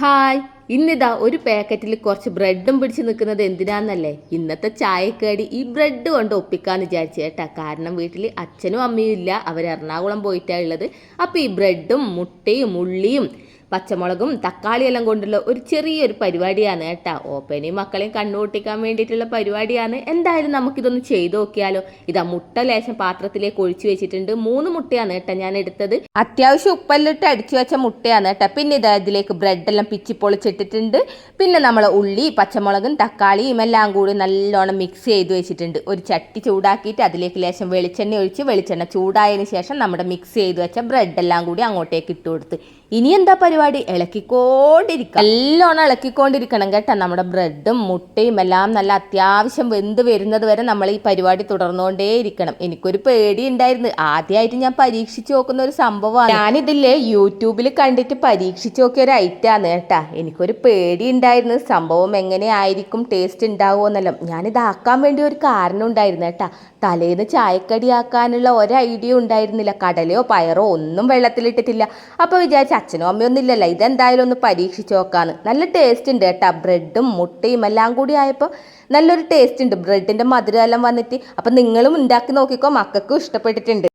Hi ഇന്നിതാ ഒരു പാക്കറ്റിൽ കുറച്ച് ബ്രെഡും പിടിച്ച് നിൽക്കുന്നത് എന്തിനാന്നല്ലേ? ഇന്നത്തെ ചായക്കേടി ഈ ബ്രെഡ് കൊണ്ട് ഒപ്പിക്കാന്ന് വിചാരിച്ചു കേട്ടാ. കാരണം വീട്ടിൽ അച്ഛനും അമ്മയും ഇല്ല. അവർ എറണാകുളം പോയിട്ടാണ് ഉള്ളത്. അപ്പോൾ ഈ ബ്രെഡും മുട്ടയും ഉള്ളിയും പച്ചമുളകും തക്കാളിയെല്ലാം കൊണ്ടുള്ള ഒരു ചെറിയൊരു പരിപാടിയാണ് കേട്ടോ. ഓപ്പനെയും മക്കളെയും കണ്ണുപൊട്ടിക്കാൻ വേണ്ടിയിട്ടുള്ള പരിപാടിയാണ്. എന്തായാലും നമുക്കിതൊന്ന് ചെയ്തു നോക്കിയാലോ? ഇതാ മുട്ട ലേശം പാത്രത്തിലേക്ക് ഒഴിച്ചു വെച്ചിട്ടുണ്ട്. മൂന്ന് മുട്ടയാണ് കേട്ടോ ഞാൻ എടുത്തത്. അത്യാവശ്യം ഉപ്പെല്ലിട്ട് അടിച്ചു വെച്ച മുട്ടയാണ് കേട്ടോ. പിന്നെ ഇതാ ഇതിലേക്ക് ബ്രെഡെല്ലാം പിച്ചി പൊളിച്ചിട്ടിട്ടുണ്ട്. പിന്നെ നമ്മൾ ഉള്ളി പച്ചമുളകും തക്കാളിയും എല്ലാം കൂടി നല്ലോണം മിക്സ് ചെയ്ത് വെച്ചിട്ടുണ്ട്. ഒരു ചട്ടി ചൂടാക്കിയിട്ട് അതിലേക്ക് ലേശം വെളിച്ചെണ്ണ ഒഴിച്ച് വെളിച്ചെണ്ണ ചൂടായതിനു ശേഷം നമ്മുടെ മിക്സ് ചെയ്ത് വെച്ച ബ്രെഡെല്ലാം കൂടി അങ്ങോട്ടേക്ക് ഇട്ട് കൊടുത്ത്. ഇനി എന്താ പരിപാടി ഇളക്കിക്കൊണ്ടിരിക്കുക നല്ലോണം ഇളക്കിക്കൊണ്ടിരിക്കണം കേട്ടോ. നമ്മുടെ ബ്രെഡും മുട്ടയും എല്ലാം നല്ല അത്യാവശ്യം വെന്ത് വരുന്നത് വരെ നമ്മൾ ഈ പരിപാടി തുടർന്നുകൊണ്ടേ ഇരിക്കണം. എനിക്കൊരു പേടി ഉണ്ടായിരുന്നു. ആദ്യമായിട്ട് ഞാൻ പരീക്ഷിച്ചു നോക്കുന്ന ഒരു സംഭവമാണ്. ഞാനിതില്ലേ യൂട്യൂബിൽ കണ്ടിട്ട് പരീക്ഷിച്ചു നോക്കിയ ഒരു ഐറ്റാണ് കേട്ടാ. എനിക്കൊരു പേടി ഉണ്ടായിരുന്നു. സംഭവം എങ്ങനെയായിരിക്കും? ടേസ്റ്റ് ഉണ്ടാവുമോ എന്നെല്ലാം. ഞാനിതാക്കാൻ വേണ്ടി ഒരു കാരണം ഉണ്ടായിരുന്നു കേട്ടാ. തലേന്ന് ചായക്കടിയാക്കാനുള്ള ഒരു ഐഡിയ ഉണ്ടായിരുന്നില്ല. കടലയോ പയറോ ഒന്നും വെള്ളത്തിലിട്ടിട്ടില്ല. അപ്പോൾ വിചാരിച്ച അച്ഛനും അമ്മയൊന്നും ഇല്ലല്ലോ ഇതെന്തായാലും ഒന്ന് പരീക്ഷിച്ച് നോക്കാന്ന്. നല്ല ടേസ്റ്റ് ഉണ്ട് കേട്ടോ. ബ്രെഡും മുട്ടയും എല്ലാം കൂടി ആയപ്പോൾ നല്ലൊരു ടേസ്റ്റ് ഉണ്ട്. ബ്രെഡിന്റെ മധുരം എല്ലാം വന്നിട്ട്. അപ്പം നിങ്ങളും ഉണ്ടാക്കി നോക്കിക്കോ. മക്കൾക്കും ഇഷ്ടപ്പെട്ടിട്ടുണ്ട്.